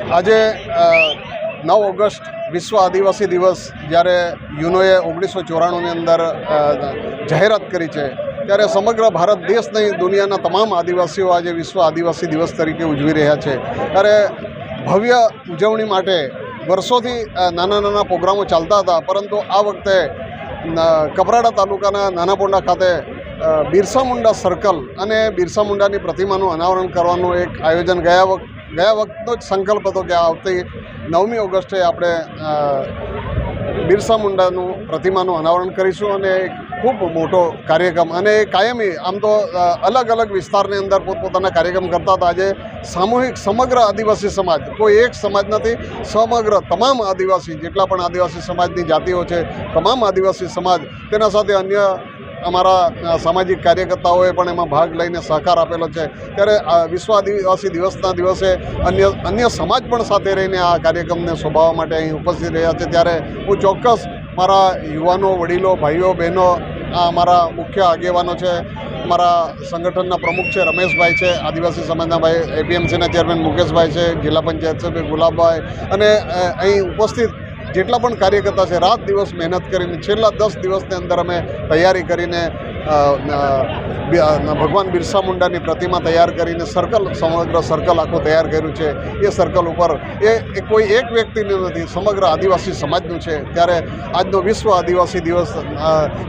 આજે નવ ઓગસ્ટ વિશ્વ આદિવાસી દિવસ જ્યારે યુનોએ ઓગણીસો ચોરાણુંની અંદર જાહેરાત કરી છે, ત્યારે સમગ્ર ભારત દેશ નહીં, દુનિયાના તમામ આદિવાસીઓ આજે વિશ્વ આદિવાસી દિવસ તરીકે ઉજવી રહ્યા છે. ત્યારે ભવ્ય ઉજવણી માટે વર્ષોથી નાના નાના પ્રોગ્રામો ચાલતા હતા, પરંતુ આ વખતે કપરાડા તાલુકાના નાનાપોંડા ખાતે બિરસા મુંડા સર્કલ અને બિરસા મુંડાની પ્રતિમાનું અનાવરણ કરવાનું એક આયોજન ગયા વખત ગયા વખતનો જ સંકલ્પ હતો કે આવતી નવમી ઓગસ્ટે આપણે બિરસા મુંડાનું પ્રતિમાનું અનાવરણ કરીશું અને ખૂબ મોટો કાર્યક્રમ અને કાયમી, આમ તો અલગ અલગ વિસ્તારની અંદર પોતપોતાના કાર્યક્રમ કરતા હતા. આજે સામૂહિક સમગ્ર આદિવાસી સમાજ, કોઈ એક સમાજ નથી, સમગ્ર તમામ આદિવાસી, જેટલા પણ આદિવાસી સમાજની જાતિઓ છે, તમામ આદિવાસી સમાજ તેના સાથે અન્ય અમારા સામાજિક કાર્યકર્તાઓએ પણ એમાં ભાગ લઈને સહકાર આપેલો છે. ત્યારે વિશ્વ આદિવાસી દિવસના દિવસે અન્ય અન્ય સમાજ પણ સાથે રહીને આ કાર્યક્રમને શોભાવવા માટે અહીં ઉપસ્થિત રહ્યા છે. ત્યારે હું ચોક્કસ મારા યુવાનો, વડીલો, ભાઈઓ, બહેનો, આ અમારા મુખ્ય આગેવાનો છે, મારા સંગઠનના પ્રમુખ છે, રમેશભાઈ છે, આદિવાસી સમાજના ભાઈ, એપીએમસીના ચેરમેન મુકેશભાઈ છે, જિલ્લા પંચાયત સભ્ય ગુલાબભાઈ અને અહીં ઉપસ્થિત જેટલા પણ કાર્યકર્તા છે, રાત દિવસ મહેનત કરીને, છેલ્લા દસ દિવસની અંદર અમે તૈયારી કરીને ભગવાન બિરસા મુંડાની પ્રતિમા તૈયાર કરીને સર્કલ, સમગ્ર સર્કલ આખું તૈયાર કર્યું છે. એ સર્કલ ઉપર એ કોઈ એક વ્યક્તિનું નથી, સમગ્ર આદિવાસી સમાજનું છે. ત્યારે આજનો વિશ્વ આદિવાસી દિવસ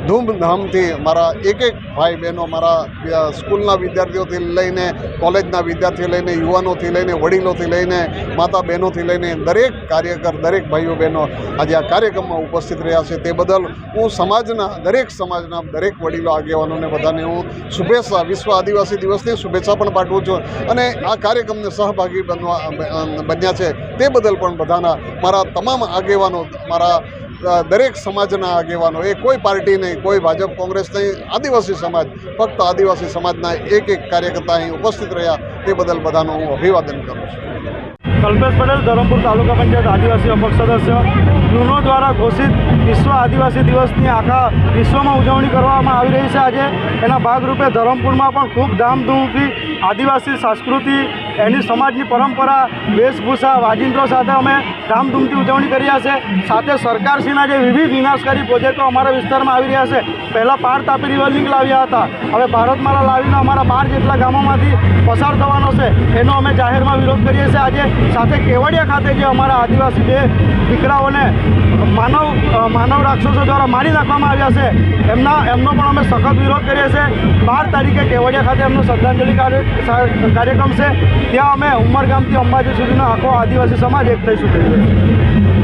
ધૂમધામથી મારા એક એક ભાઈ બહેનો મારા સ્કૂલના વિદ્યાર્થીઓથી લઈને કોલેજના વિદ્યાર્થીઓ લઈને, યુવાનોથી લઈને, વડીલોથી લઈને, માતા બહેનોથી લઈને, દરેક કાર્યકર, દરેક ભાઈઓ બહેનો આજે આ કાર્યક્રમમાં ઉપસ્થિત રહ્યા છે. તે બદલ હું સમાજના, દરેક સમાજના, દરેક વડીલો આગેવાનોને બધાને હું શુભેચ્છા, વિશ્વ આદિવાસી દિવસની શુભેચ્છા પણ પાઠવું છું. અને આ કાર્યક્રમને સહભાગી બનવા બન્યા છે તે બદલ પણ બધાના, મારા તમામ આગેવાનો, મારા દરેક સમાજના આગેવાનો, એ કોઈ પાર્ટી નહીં, કોઈ ભાજપ, કોંગ્રેસ નહીં, આદિવાસી સમાજ, ફક્ત આદિવાસી સમાજના એક એક કાર્યકર્તા અહીં ઉપસ્થિત રહ્યા તે બદલ બધાનું હું અભિવાદન કરું છું. કલ્પેશ પટેલ, ધરમપુર તાલુકા પંચાયત આદિવાસી અપક્ષ સદસ્ય. યુનો દ્વારા ઘોષિત વિશ્વ આદિવાસી દિવસની આખા વિશ્વમાં ઉજવણી કરવામાં આવી રહી છે આજે. એના ભાગરૂપે ધરમપુરમાં પણ ખૂબ ધામધૂમથી આદિવાસી સંસ્કૃતિ, એની સમાજની પરંપરા, વેશભૂષા, વાજિંત્રો સાથે અમે ધામધૂમથી ઉજવણી કરી રહ્યા છે. સાથે સરકારશ્રીના જે વિવિધ વિનાશકારી પ્રોજેક્ટો અમારા વિસ્તારમાં આવી રહ્યા છે. પહેલાં પાર તાપી રિવર લિંક લાવ્યા હતા. હવે ભારતમાળા લાવીને અમારા બાર જેટલા ગામોમાંથી પસાર થવાનો છે, એનો અમે જાહેરમાં વિરોધ કરીએ છીએ. આજે સાથે કેવડિયા ખાતે જે અમારા આદિવાસી જે દીકરાઓને માનવ માનવ રાક્ષસો દ્વારા મારી નાખવામાં આવ્યા છે, એમના, એમનો પણ અમે સખત વિરોધ કરીએ છીએ. બાર તારીખે કેવડિયા ખાતે એમનો શ્રદ્ધાંજલિ કાર્ય કાર્યક્રમ છે. ત્યાં અમે ઉમરગામથી અંબાજી સુધીનો આખો આદિવાસી સમાજ એક થઈશું